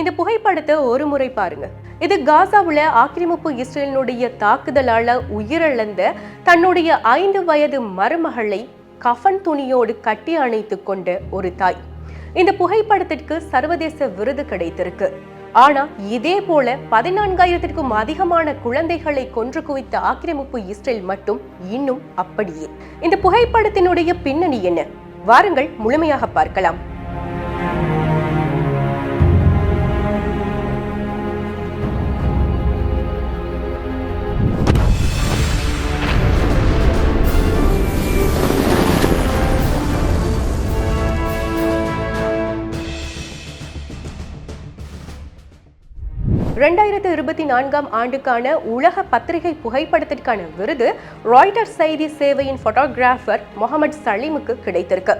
இந்த புகைப்படத்தை ஒரு முறை பாருங்க. இது காசாவில் ஆக்கிரமிப்பு இஸ்ரேலினுடைய தாக்குதலால உயிரிழந்த தன்னுடைய ஐந்து வயது மருமகளை கஃன் துணியோடு கட்டி அணைத்துக் கொண்ட ஒரு தாய். இந்த புகைப்படத்திற்கு சர்வதேச விருது கிடைத்திருக்கு. ஆனா இதே போல பதினான்காயிரத்திற்கும் அதிகமான குழந்தைகளை கொன்று குவித்த ஆக்கிரமிப்பு இஸ்ரேல் மட்டும் இன்னும் அப்படியே. இந்த புகைப்படத்தினுடைய பின்னணி என்ன? வாருங்கள் முழுமையாக பார்க்கலாம். ரெண்டாயிரத்து இருபத்தி நான்காம் ஆண்டுக்கான உலக பத்திரிகை புகைப்படத்திற்கான விருது ராய்டர் செய்தி சேவையின் ஃபோட்டோகிராஃபர் முகமது சலீமுக்கு கிடைத்திருக்கு.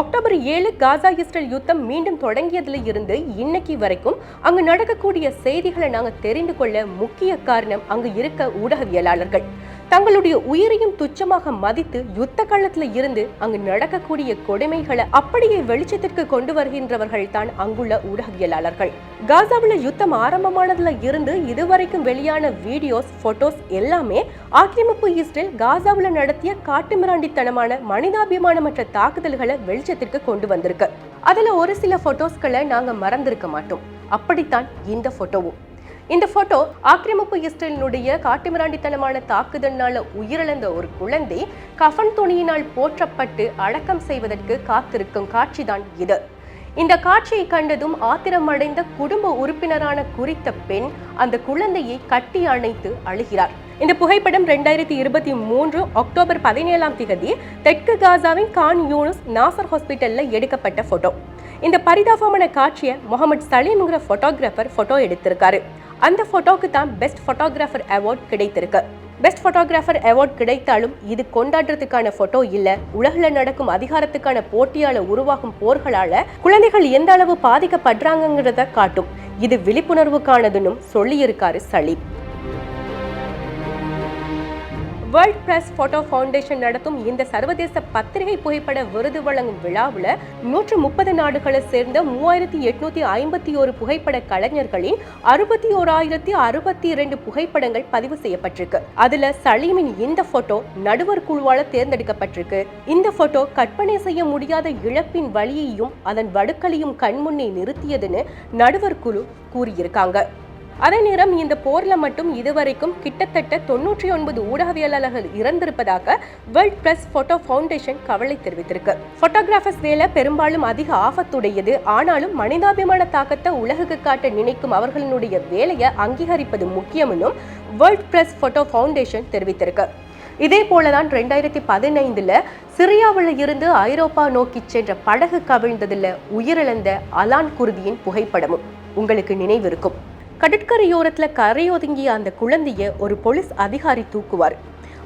அக்டோபர் ஏழு காசா இஸ்ரேல் யுத்தம் மீண்டும் தொடங்கியதுல இருந்து இன்னைக்கு வரைக்கும் அங்கு நடக்கக்கூடிய செய்திகளை நாங்கள் தெரிந்து கொள்ள முக்கிய காரணம் அங்கு இருக்க ஊடகவியலாளர்கள். தங்களுடைய உயிரையும் துச்சமாக மதித்து யுத்த காலத்துல இருந்து அங்கு நடக்கக்கூடிய கொடுமைகளை அப்படியே வெளிச்சத்திற்கு கொண்டு வருகின்றவர்கள் தான் அங்குள்ள ஊடகவியலாளர்கள். காசாவில் யுத்தம் ஆரம்பமானதுல இருந்து இதுவரைக்கும் வெளியான வீடியோஸ் போட்டோஸ் எல்லாமே ஆக்கிரமிப்பு இஸ்ரேல் காசாவில் நடத்திய காட்டுமிராண்டித்தனமான மனிதாபிமானமற்ற தாக்குதல்களை வெளிச்சத்திற்கு கொண்டு வந்திருக்கு. அதுல ஒரு சில போட்டோஸ்களை நாங்க மறந்திருக்க மாட்டோம். அப்படித்தான் இந்த போட்டோவும். இந்த போட்டோ ஆக்கிரமிப்பு இஸ்ரேலினுடைய காட்டுமிராண்டித்தனமான தாக்குதல்னால உயிரிழந்த ஒரு குழந்தை கஃன் துணியினால் போற்றப்பட்டு அடக்கம் செய்வதற்கு காத்திருக்கும் காட்சிதான் இது. இந்த காட்சியை கண்டதும் ஆத்திரமடைந்த குடும்ப உறுப்பினரான குறித்த பெண் அந்த குழந்தையை கட்டி அணைத்து அழுகிறார். இந்த புகைப்படம் ரெண்டாயிரத்தி இருபத்தி மூன்று அக்டோபர் பதினேழாம் தேதி தெற்கு காசாவின் கான் யூனுஸ் நாசர் ஹாஸ்பிட்டலில் எடுக்கப்பட்ட போட்டோ. இந்த பரிதாபமான காட்சியை முகமது சலீம்ங்கிற போட்டோகிராஃபர் போட்டோ எடுத்திருக்காரு. அந்த ஃபோட்டோவுக்கு தான் பெஸ்ட் ஃபோட்டோகிராஃபர் அவார்ட் கிடைத்திருக்கு. பெஸ்ட் ஃபோட்டோகிராஃபர் அவார்ட் கிடைத்தாலும் இது கொண்டாடுறதுக்கான ஃபோட்டோ இல்லை உலகில் நடக்கும் அதிகாரத்துக்கான போட்டியால் உருவாகும் போர்களால் குழந்தைகள் எந்த அளவு பாதிக்கப்படுறாங்கிறத காட்டும். இது விழிப்புணர்வுக்கானதுன்னு சொல்லியிருக்காரு Salim. World press photo foundation நடத்தும் இந்த சர்வதேச பத்திரிகை புகைப்பட விருது வழங்கும் விழாவில் நூற்று முப்பது நாடுகளை சேர்ந்த மூவாயிரத்தி எட்நூத்தி ஐம்பத்தி ஒரு புகைப்பட கலைஞர்களின் அறுபத்தி ஓராயிரத்தி அறுபத்தி இரண்டு புகைப்படங்கள் பதிவு செய்யப்பட்டிருக்கு. அதுல சலீமின் இந்த போட்டோ நடுவர் குழுவால தேர்ந்தெடுக்கப்பட்டிருக்கு. இந்த போட்டோ கற்பனை செய்ய முடியாத இழப்பின் வழியையும் அதன் வடுக்களையும் கண்முன்னே நிறுத்தியதுன்னு நடுவர் குழு கூறியிருக்காங்க. அதே நேரம் இந்த போர்ல மட்டும் இதுவரைக்கும் கிட்டத்தட்ட தொன்னூற்றி ஒன்பது ஊடகவியலாளர்கள் இறந்திருப்பதாக வேர்ல்ட் பிரஸ் போட்டோ ஃபவுண்டேஷன் கவலை தெரிவித்திருக்கு. போட்டோகிராஃபர்ஸ் வேலை பெரும்பாலும் அதிக ஆபத்துடையது. ஆனாலும் மனிதாபிமான தாக்கத்தை உலகுக்கு காட்ட நினைக்கும் அவர்களினுடைய வேலையை அங்கீகரிப்பது முக்கியம்னும் வேர்ல்ட் பிரஸ் போட்டோ ஃபவுண்டேஷன் தெரிவித்திருக்கு. இதே போலதான் ரெண்டாயிரத்தி பதினைந்துல சிரியாவில் இருந்து ஐரோப்பா நோக்கி சென்ற படகு கவிழ்ந்ததில் உயிரிழந்த அலான் குருதியின் புகைப்படமும் உங்களுக்கு நினைவிருக்கும். கடற்கரையோரத்துல கரையொதுங்கிய அந்த குழந்தைய ஒரு போலீஸ் அதிகாரி தூக்குவார்.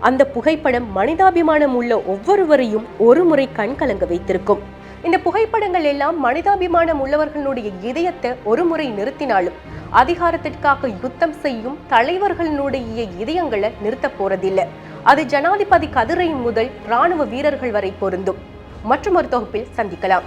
அந்த புகைப்படம் மனிதாபிமானம் உள்ள ஒவ்வொருவரையும் ஒரு முறை கண் கலங்க வைத்திருக்கும். இந்த புகைப்படங்கள் எல்லாம் மனிதாபிமானம் உள்ளவர்களுடைய இதயத்தை ஒரு முறை நிறுத்தினாலும் அதிகாரத்திற்காக யுத்தம் செய்யும் தலைவர்களுடைய இதயங்களை நிறுத்த போறதில்லை. அது ஜனாதிபதி கதிரை முதல் ராணுவ வீரர்கள் வரை பொருந்தும். மற்றும் ஒரு தொகுப்பில் சந்திக்கலாம்.